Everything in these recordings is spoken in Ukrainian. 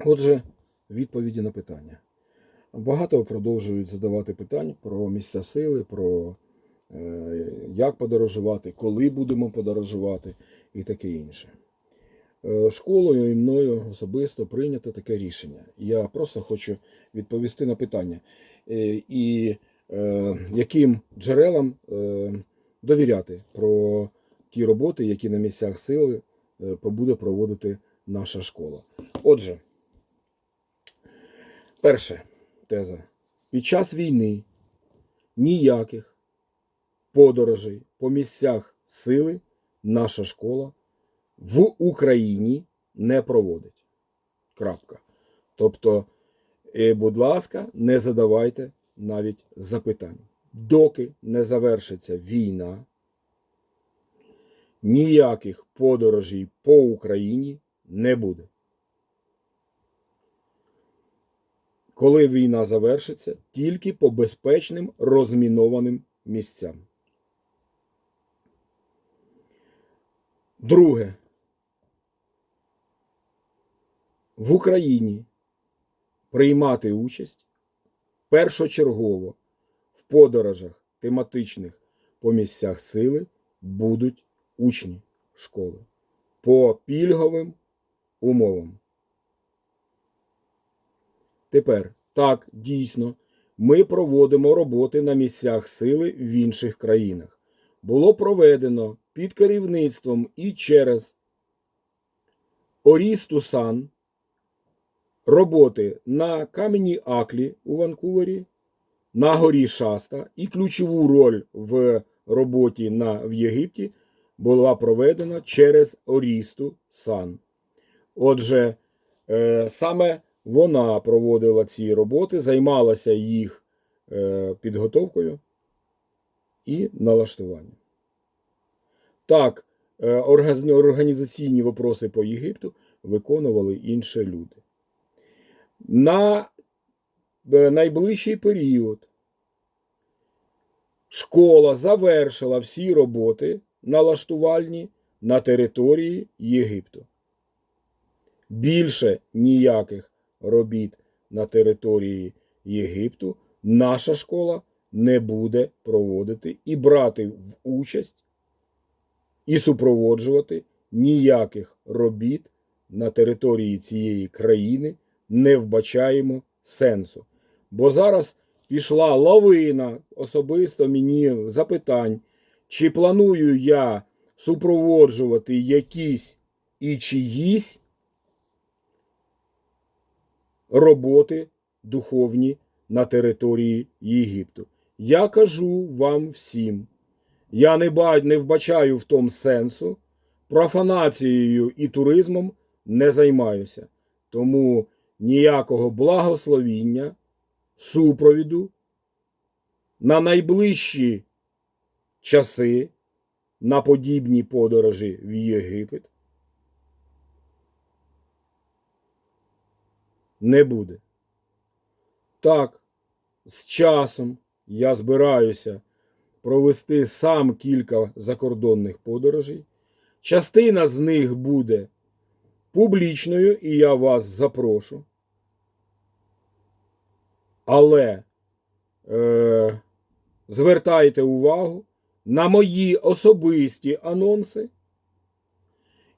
Отже, відповіді на питання. Багато продовжують задавати питань про місця сили, про е, як подорожувати, коли будемо подорожувати і таке інше. Е, Школою і мною особисто прийнято таке рішення. Я просто хочу відповісти на питання, е, і яким джерелам довіряти про ті роботи, які на місцях сили буде проводити наша школа. Отже, перше теза. Під час війни ніяких подорожей по місцях сили наша школа в Україні не проводить. Крапка. Тобто, е, будь ласка, не задавайте навіть запитань. Доки не завершиться війна, ніяких подорожей по Україні не буде. Коли війна завершиться, тільки по безпечним розмінованим місцям. Друге. В Україні приймати участь першочергово в подорожах тематичних по місцях сили будуть учні школи по пільговим умовам. Тепер так, дійсно, ми проводимо роботи на місцях сили в інших країнах. Було проведено під керівництвом і через Орістусан роботи на камені Аклі у Ванкувері, на горі Шаста і ключову роль в роботі на, в Єгипті була проведена через Орісту Сан. Отже, е, саме вона проводила ці роботи, займалася їх е, підготовкою і налаштуванням. Так, е, організаційні вопроси по Єгипту виконували інші люди. На е, найближчий період школа завершила всі роботи налаштувальні на території Єгипту. Більше ніяких робіт на території Єгипту наша школа не буде проводити і брати в участь і супроводжувати ніяких робіт на території цієї країни не вбачаємо сенсу. Бо зараз пішла лавина особисто мені запитань, чи планую я супроводжувати якісь і чиїсь роботи духовні на території Єгипту. Я кажу вам всім, я не, ба- не вбачаю в тому сенсу, профанацією і туризмом не займаюся. Тому ніякого благословіння, супровіду на найближчі часи на подібні подорожі в Єгипет не буде. Так, з часом я збираюся провести сам кілька закордонних подорожей. Частина з них буде публічною, і я вас запрошу. Але е, звертайте увагу на мої особисті анонси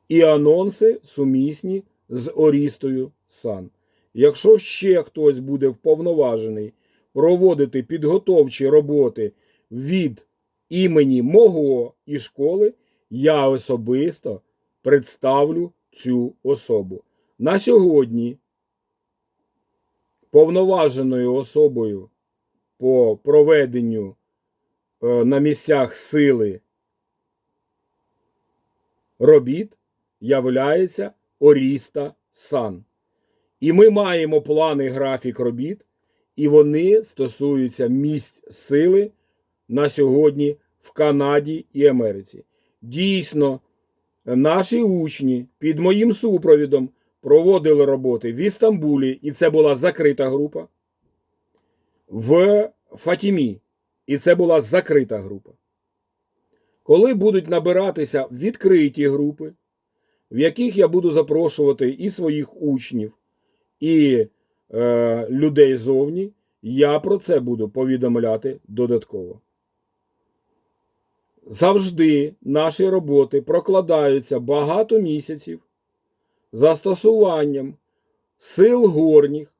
і анонси сумісні з Орістою Сан. Якщо ще хтось буде вповноважений проводити підготовчі роботи від імені мого і школи, я особисто представлю цю особу. На сьогодні повноваженою особою по проведенню е, на місцях сили робіт являється Оріста Сан. І ми маємо плани графік робіт, і вони стосуються місць сили на сьогодні в Канаді і Америці. Дійсно, наші учні під моїм супровідом проводили роботи в Істамбулі, і це була закрита група, в Фатімі, і це була закрита група. Коли будуть набиратися відкриті групи, в яких я буду запрошувати і своїх учнів, і е, людей зовні, я про це буду повідомляти додатково. Завжди наші роботи прокладаються багато місяців застосуванням сил горніх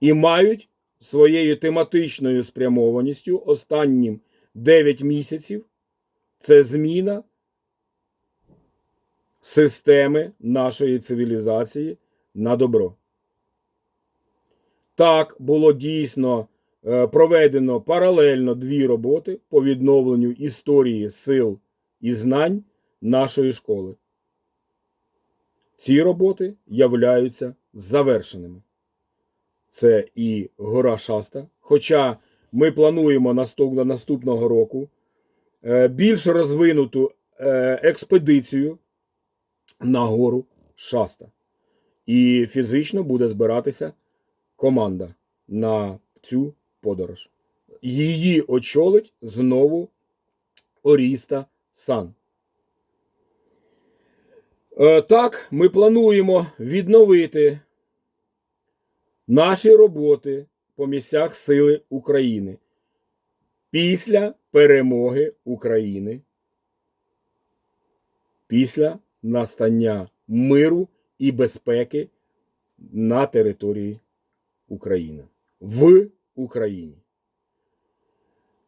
і мають своєю тематичною спрямованістю останнім 9 місяців це зміна системи нашої цивілізації на добро. Так було дійсно е, проведено паралельно дві роботи по відновленню історії сил і знань нашої школи. Ці роботи являються завершеними. Це і гора Шаста. Хоча ми плануємо наступного року е, більш розвинуту е, експедицію на гору Шаста. І фізично буде збиратися команда на цю подорож. Її очолить знову Оріста Сан. Е, Так, ми плануємо відновити наші роботи по місцях сили України після перемоги України, після настання миру і безпеки на території України в Україні.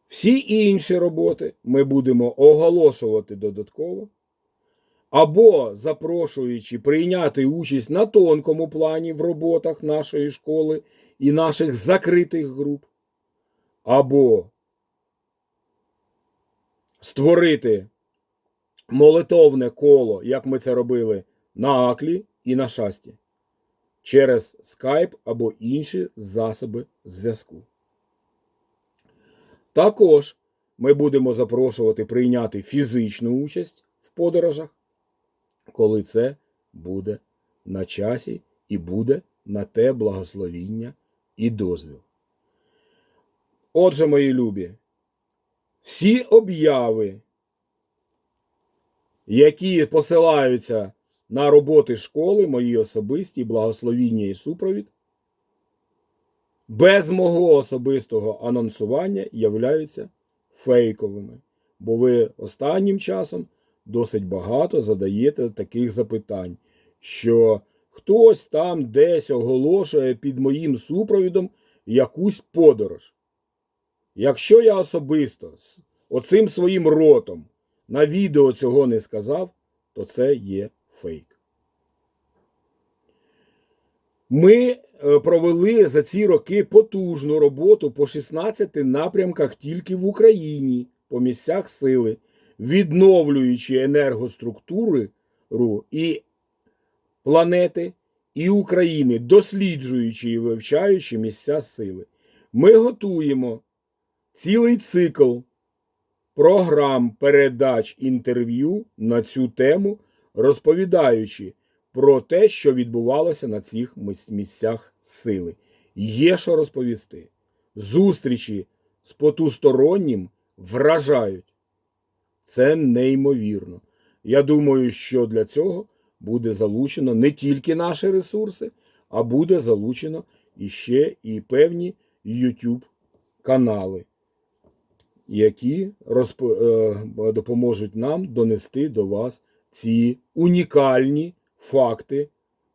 Всі інші роботи ми будемо оголошувати додатково або запрошуючи прийняти участь на тонкому плані в роботах нашої школи і наших закритих груп, або створити молитовне коло, як ми це робили на Аклі і на Шасті, через скайп або інші засоби зв'язку. Також ми будемо запрошувати прийняти фізичну участь в подорожах, коли це буде на часі і буде на те благословіння і дозвіл. Отже, мої любі, всі обяви, які посилаються на роботи школи, мої особисті, благословіння і супровід, без мого особистого анонсування являються фейковими. Бо ви останнім часом досить багато задаєте таких запитань, що хтось там десь оголошує під моїм супровідом якусь подорож. Якщо я особисто з оцим своїм ротом на відео цього не сказав, то це є фейк. Ми е, провели за ці роки потужну роботу по 16 напрямках тільки в Україні по місцях сили, відновлюючи енергоструктури ру і планети і України, досліджуючи і вивчаючи місця сили. Ми готуємо цілий цикл програм передач інтерв'ю на цю тему, розповідаючи про те, що відбувалося на цих місцях сили. Є що розповісти. Зустрічі з потустороннім вражають. Це неймовірно. Я думаю, що для цього буде залучено не тільки наші ресурси, а буде залучено іще і певні YouTube канали, які розп... е, допоможуть нам донести до вас ці унікальні факти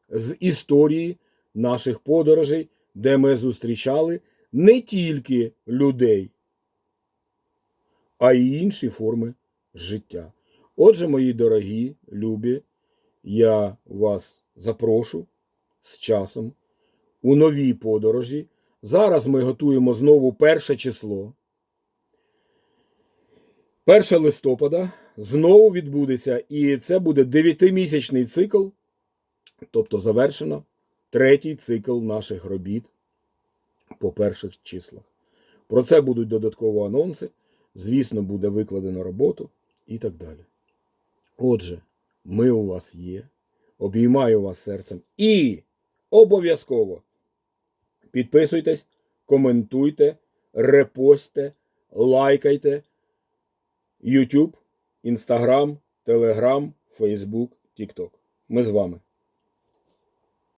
з історії наших подорожей, де ми зустрічали не тільки людей, а й інші форми життя. Отже, мої дорогі, любі, я вас запрошу з часом у новій подорожі. Зараз ми готуємо знову перше число. 1 листопада знову відбудеться, і це буде 9-місячний цикл, тобто завершено третій цикл наших робіт по перших числах. Про це будуть додаткові анонси. Звісно, буде викладено роботу і так далі. Отже, ми у вас є. Обіймаю вас серцем. І обов'язково підписуйтесь, коментуйте, репостьте, лайкайте. YouTube, Instagram, Telegram, Facebook, TikTok. Ми з вами.